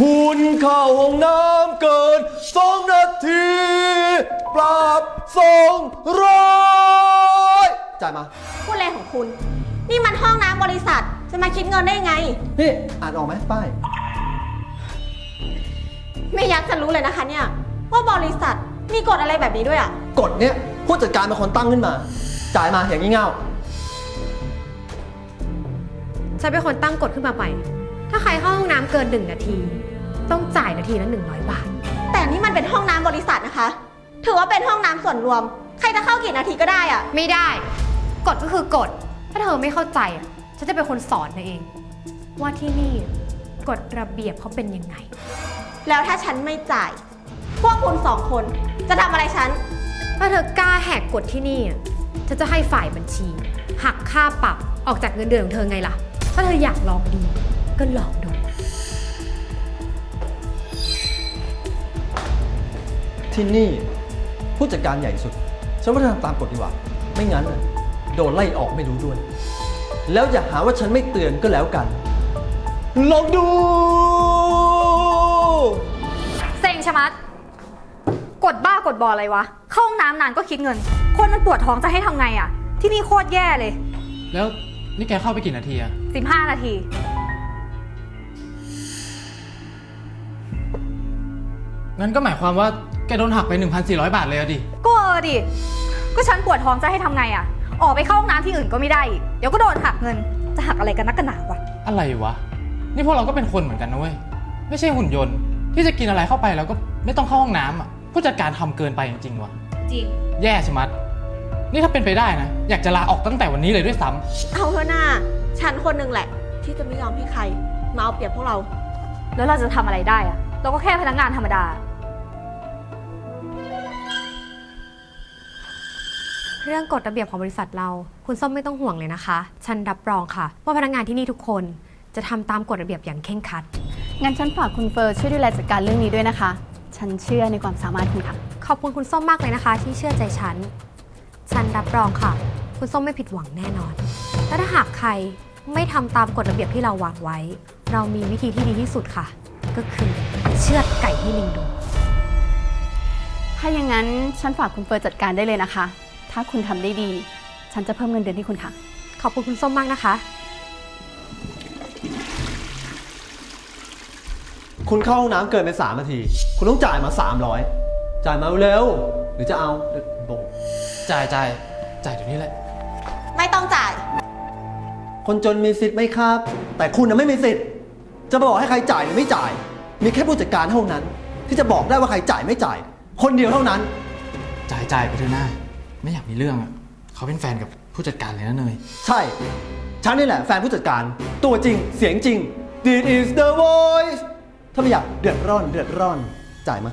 คุณเข้าห้องน้ำเกินสองนาที ปรับสองร้อยจ่ายมา พูดอะไรของคุณ นี่มันห้องน้ำบริษัท จะมาคิดเงินได้ยังไง นี่อ่านออกไหมป้าย ไม่อยักจะรู้เลยนะคะเนี่ย ว่าบริษัทมีกฎอะไรแบบนี้ด้วยอะ กฎเนี้ยผู้จัดการเป็นคนตั้งขึ้นมา จ่ายมาอย่างงี้เง่าฉันเป็นคนตั้งกฎขึ้นมาใหม่ ถ้าใครเข้าห้อง น้ำเกินหนึ่งนาที ต้องจ่ายนาทีละ100 บาท แต่นี่มันเป็นห้องน้ำบริษัทนะคะ ถือว่าเป็นห้องน้ำส่วนรวม ใครจะเข้ากี่นาทีก็ได้อะไม่ได้ กฎก็คือกฎ ถ้าเธอไม่เข้าใจอะฉันจะเป็นคนสอนเธอเอง ว่าที่นี่กฎระเบียบเขาเป็นยังไง แล้วถ้าฉันไม่จ่าย พวกคุณสองคนจะทำอะไรฉัน ถ้าเธอกล้าแหกกฎที่นี่อะฉันจะให้ฝ่ายบัญชี หักค่าปรับออกจากเงินเดือนของเธอไงล่ะ ถ้าเธออยากลองดี ก็ลองดู ที่นี่ผู้จัดการใหญ่สุด ฉันว่าเธอทำตามกฎดีกว่า ไม่งั้นน่ะโดนไล่ออกไม่รู้ด้วย แล้วอย่าหาว่าฉันไม่เตือนก็แล้วกัน ลองดู เซ็งชะมัด กดบ้ากดบออะไรวะ เข้าห้องน้ำนานก็คิดเงิน คนมันปวดท้องจะให้ทำไงอะที่นี่โคตรแย่เลย แล้วนี่แกเข้าไปกี่นาทีอะ 15 นาที งั้นก็หมายความว่าแกโดนหักไป 1,400 บาทเลยอะดิ ก็เออดิ ก็ฉันปวดท้องจะให้ทำไงอะออกไปเข้าห้องน้ำที่อื่นก็ไม่ได้อีกเดี๋ยวก็โดนหักเงิน จะหักอะไรกันนักกันหนาวะ อะไรวะ นี่พวกเราก็เป็นคนเหมือนกันนะเว้ย ไม่ใช่หุ่นยนต์ ที่จะกินอะไรเข้าไปแล้วก็ไม่ต้องเข้าห้องน้ำอะผู้จัดการทำเกินไปจริงๆวะจริง แย่ชะมัด นี่ถ้าเป็นไปได้นะ อยากจะลาออกตั้งแต่วันนี้เลยด้วยซ้ำ เอาเถอะหน้า ฉันคนหนึ่งแหละ ที่จะไม่ยอมให้ใคร มาเอาเปรียบพวกเรา แล้วเราจะทำอะไรได้อะเราก็แค่พนักงานธรรมดา เรื่องกฎระเบียบของบริษัทเรา คุณส้มไม่ต้องห่วงเลยนะคะ ฉันรับรองค่ะ ว่าพนักงานที่นี่ทุกคนจะทำตามกฎระเบียบอย่างเคร่งครัด งั้นฉันฝากคุณเฟิร์สช่วยดูแลจัดการเรื่องนี้ด้วยนะคะ ฉันเชื่อในความสามารถคุณค่ะ ขอบคุณคุณส้มมากเลยนะคะ ที่เชื่อใจฉัน ฉันรับรองค่ะ คุณส้มไม่ผิดหวังแน่นอน และถ้าหากใครไม่ทำตามกฎระเบียบที่เราวางไว้ เรามีวิธีที่ดีที่สุดค่ะ ก็คือเชือดไก่ให้ลิงดู ถ้าอย่างนั้นฉันฝากคุณเฟิร์สจัดการได้เลยนะคะ ถ้าคุณทำได้ดี ฉันจะเพิ่มเงินเดือนให้คุณค่ะ ขอบคุณคุณส้มมากนะคะ คุณเข้าห้องน้ำเกินไป3นาที คุณต้องจ่ายมา 300 จ่ายมาเร็ว หรือจะเอาเดี๋ยวโบกจ่ายจ่ายจ่ายเดี๋ยวนี้แหละ ไม่ต้องจ่าย คนจนมีสิทธิ์ไหมครับ แต่คุณน่ะไม่มีสิทธิ์ จะบอกให้ใครจ่ายหรือไม่จ่าย มีแค่ผู้จัดการเท่านั้น ที่จะบอกได้ว่าใครจ่ายไม่จ่าย คนเดียวเท่านั้น จ่ายจ่ายไปเถอะหน้า ไม่อยากมีเรื่องอะเขาเป็นแฟนกับผู้จัดการเลยนะเนย ใช่ ฉันนี่แหละแฟนผู้จัดการ ตัวจริง เสียงจริง This is the voice ถ้าไม่อยากเดือดร้อนเดือดร้อน จ่ายมา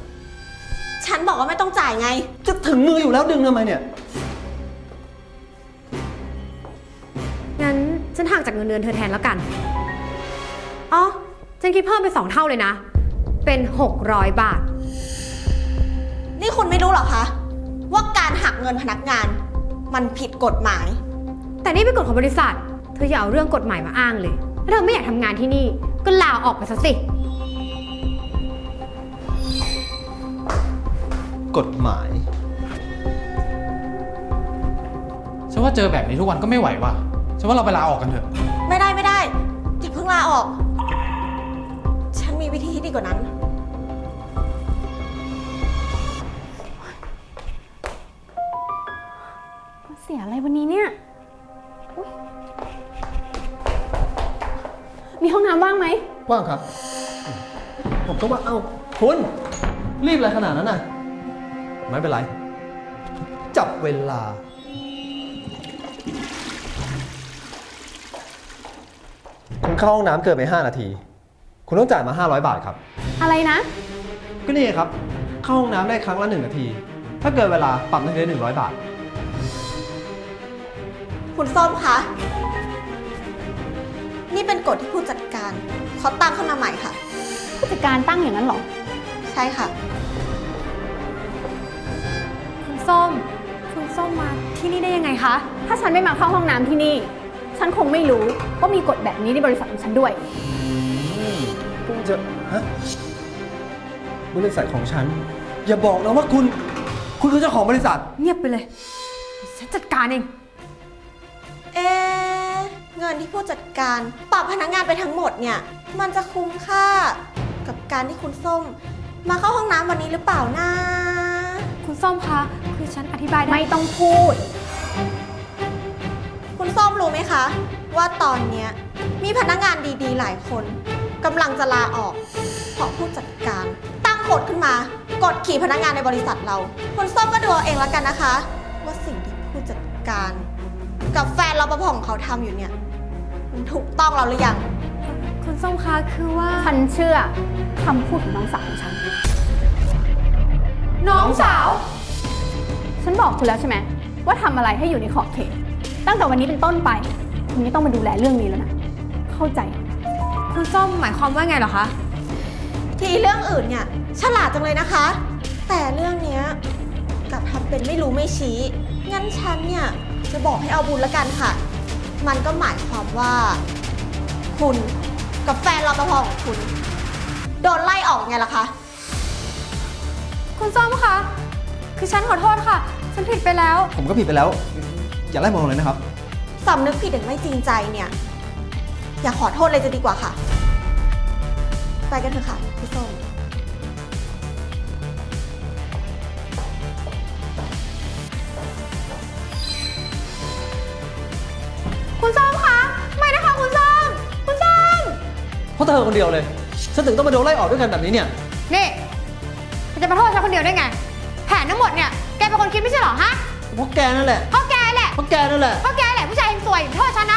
ฉันบอกว่าไม่ต้องจ่ายไง จะถึงมืออยู่แล้วดึงทำไมเนี่ย งั้นฉันหักจากเงินเดือนเธอแทนแล้วกัน อ๋อ ฉันคิดเพิ่มไปสองเท่าเลยนะ เป็น 600 บาท นี่คุณไม่รู้เหรอคะ ว่าการหักเงินพนักงาน มันผิดกฎหมาย แต่นี่เป็นกฎของบริษัท เธออย่าเอาเรื่องกฎหมายมาอ้างเลยถ้าเธอไม่อยากทำงานที่นี่ ก็ลาออกไปซะสิ กฎหมาย ฉันว่าเจอแบบนี้ทุกวันก็ไม่ไหวว่ะ ฉันว่าเราไปลาออกกันเถอะ ไม่ได้ไม่ได้อย่าเพิ่งลาออก ฉันมีวิธีที่ดีกว่านั้น เสียอะไรวันนี้เนี่ยอุ๊ยมีห้องน้ำว่างไหม ว่างครับ ผมก็ว่าเอ้าคุณ รีบอะไรขนาดนั้นน่ะ ไม่เป็นไร จับเวลา คุณเข้าห้องน้ำเกินไป 5 นาที คุณต้องจ่ายมา 500 บาทครับ อะไรนะ ก็นี่ไงครับ เข้าห้องน้ำได้ครั้งละ 1 นาที ถ้าเกินเวลาปรับนาทีละ100 บาท คุณส้มคะ นี่เป็นกฎที่ผู้จัดการเขาตั้งขึ้นมาใหม่ค่ะ ผู้จัดการตั้งอย่างนั้นเหรอ ใช่ค่ะ คุณส้ม คุณส้มมาที่นี่ได้ยังไงคะ ถ้าฉันไม่มาเข้าห้องน้ำที่นี่ ฉันคงไม่รู้ว่ามีกฎแบบนี้ในบริษัทของฉันด้วยภูมิจะฮะบริษัทของฉัน อย่าบอกนะว่าคุณ คุณคือเจ้าของบริษัท เงียบไปเลย ฉันจัดการเอง เอะเงินที่ผู้จัดการปรับพนักงานไปทั้งหมดเนี่ย มันจะคุ้มค่ากับการที่คุณส้ม มาเข้าห้องน้ำวันนี้หรือเปล่านะ คุณส้มคะคือฉันอธิบายได้ไม่ต้องพูด คุณส้มรู้ไหมคะ ว่าตอนเนี้ยมีพนักงานดีๆ หลายคนกำลังจะลาออก เพราะผู้จัดการ ตั้งกฎขึ้นมากดขี่พนักงานในบริษัทเรา คุณส้มก็ดูเอาเองแล้วกันนะคะ ว่าสิ่งที่ผู้จัดการ กับแฟนรปภของเขาทำอยู่เนี่ย มันถูกต้องเราหรือยัง คุณส้มคะคือว่า ฉันเชื่อคำพูดของน้องสาวของฉัน น้องสาว ฉันบอกคุณแล้วใช่ไหมว่าทำอะไรให้อยู่ในขอบเขต ตั้งแต่วันนี้เป็นต้นไป คุณไม่ต้องมาดูแลเรื่องนี้แล้วนะ เข้าใจ คุณส้มหมายความว่าไงเหรอคะ ทีเรื่องอื่นเนี่ย ฉลาดจังเลยนะคะ แต่เรื่องเนี้ยกลับทำเป็นไม่รู้ไม่ชี้ งั้นฉันเนี่ย จะบอกให้เอาบุญละกันค่ะ มันก็หมายความว่า คุณกับแฟนรปภของคุณ โดนไล่ออกไงล่ะคะ คุณส้มคะคือฉันขอโทษค่ะ ฉันผิดไปแล้ว ผมก็ผิดไปแล้ว อย่าไล่มองเลยนะครับ สำนึกผิดอย่างไม่จริงใจเนี่ย อย่าขอโทษเลยจะดีกว่าค่ะ ไปกันเถอะค่ะพี่ส้ม คุณส้มคะ ไม่นะคะคุณส้ม คุณส้ม เพราะเธอคนเดียวเลย ฉันถึงต้องมาโดนไล่ออกด้วยกันแบบนี้เนี่ย นี่คุณจะมาโทษฉันคนเดียวได้ไง แผนทั้งหมดเนี่ย แกเป็นคนคิดไม่ใช่เหรอฮะ เพราะแกนั่นแหละเพราะแกแหละเพราะแกนั่นแหละเพราะแกแหละผู้ชายเฮงซวยอย่าโทษฉันนะ